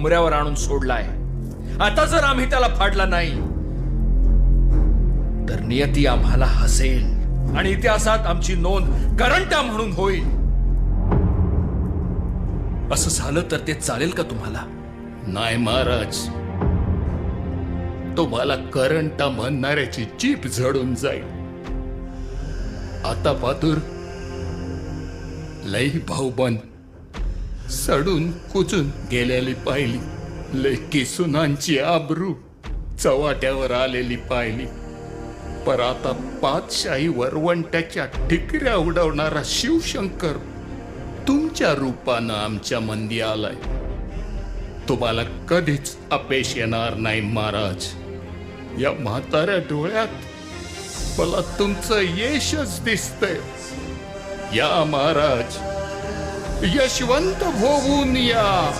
उमऱ्यावर आणून सोडलाय. आता जर आम्ही त्याला फाडला नाही तर नियती आम्हाला हसेल आणि इतिहासात आमची नोंद करंटा म्हणून होईल. असं झालं तर ते चालेल का तुम्हाला? नाही महाराज. तुम्हाला करंटा म्हणणाऱ्याची जीप झडून जाईल. आता पातूर लई भाऊबंद सडून कुचून गेलेली पाहिली. लेकी सुनांची आबरू चवाट्यावर आलेली पाहिली. पर आता पातशाही वरवंट्याच्या ठिकऱ्या उडवणारा शिवशंकर तुमच्या रूपानं आमच्या मंदी आलाय. तुम्हाला कधीच अपेश येणार नाही महाराज. या म्हाताऱ्या डोळ्यात मला तुमचं यशच दिसतंय. या महाराज. यशवंत होऊन या.